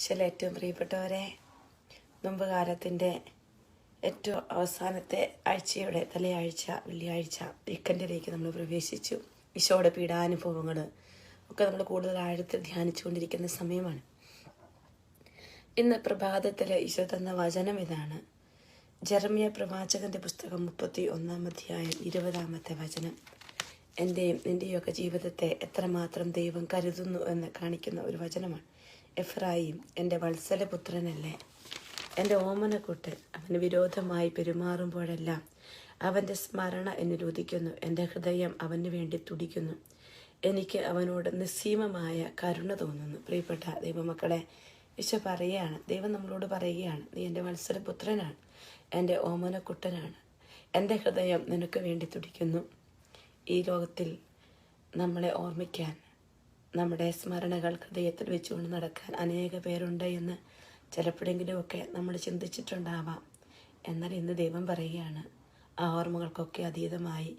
ചില ഏറ്റവും പ്രിയപ്പെട്ടവരെ മുമ്പ് കാലത്തിന്റെ ഏറ്റവും അവസാനത്തെ ആഴ്ചയുടെ തലയാഴ്ച വെള്ളിയാഴ്ച വീക്കെൻഡിലേക്ക് നമ്മൾ പ്രവേശിച്ചു. ഈശോയുടെ പീഡാനുഭവങ്ങൾ ഒക്കെ നമ്മൾ കൂടുതൽ ആഴത്തിൽ ധ്യാനിച്ചുകൊണ്ടിരിക്കുന്ന സമയമാണ്. ഇന്ന് പ്രഭാതത്തിൽ ഈശോ തന്ന വചനം ഇതാണ്. ജെറമിയ പ്രവാചകന്റെ പുസ്തകം മുപ്പത്തി ഒന്നാം അധ്യായം ഇരുപതാമത്തെ വചനം. എന്റെയും നിന്റെയൊക്കെ ജീവിതത്തെ എത്രമാത്രം ദൈവം കരുതുന്നു എന്ന് കാണിക്കുന്ന ഒരു വചനമാണ്. എഫ്രായിം എന്റെ വത്സലപുത്രനല്ലേ? എന്റെ ഓമനക്കുട്ടൻ അവന് വിരോധമായി പെരുമാറുമ്പോഴെല്ലാം അവന്റെ സ്മരണ എന്നെ ഉദിക്കുന്നു എന്റെ ഹൃദയം അവന് വേണ്ടി തുടിക്കുന്നു. എനിക്ക് അവനോട് നിസ്സീമമായ കരുണ തോന്നുന്നു. പ്രിയപ്പെട്ട ദൈവമക്കളെ ഈശോ പറയുകയാണ് ദൈവം നമ്മളോട് പറയുകയാണ് നീ എന്റെ മത്സരപുത്രനാണ് എന്റെ ഓമനക്കുട്ടനാണ്. എന്റെ ഹൃദയം നിനക്ക് വേണ്ടി തുടിക്കുന്നു. ഈ ലോകത്തിൽ നമ്മളെ ഓർമ്മിക്കാൻ നമ്മുടെ സ്മരണകൾ ഹൃദയത്തിൽ വെച്ചുകൊണ്ട് നടക്കാൻ അനേക പേരുണ്ട് എന്ന് ചിലപ്പോഴെങ്കിലുമൊക്കെ നമ്മൾ ചിന്തിച്ചിട്ടുണ്ടാവാം. എന്നാൽ ഇന്ന് ദൈവം പറയുകയാണ് ആ ഓർമ്മകൾക്കൊക്കെ അതീതമായി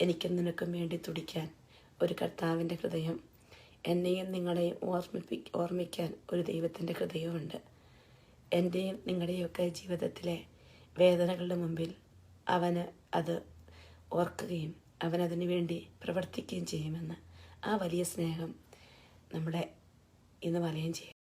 എനിക്കും നിനക്കും വേണ്ടി തുടിക്കാൻ ഒരു കർത്താവിന്റെ ഹൃദയം എന്നെയും നിങ്ങളെയും ഓർമ്മിപ്പി ഓർമ്മിക്കാൻ ഒരു ദൈവത്തിന്റെ ഹൃദയമുണ്ട് എന്റെയും നിങ്ങളുടെയൊക്കെ ജീവിതത്തിലെ വേദനകളുടെ മുമ്പിൽ അവന് അത് ഓർക്കുകയും അവനതിനു വേണ്ടി പ്രവർത്തിക്കുകയും ചെയ്യുമെന്ന് ആ വലിയ സ്നേഹം നമ്മളെ ഇന്ന് വലയം ചെയ്യും.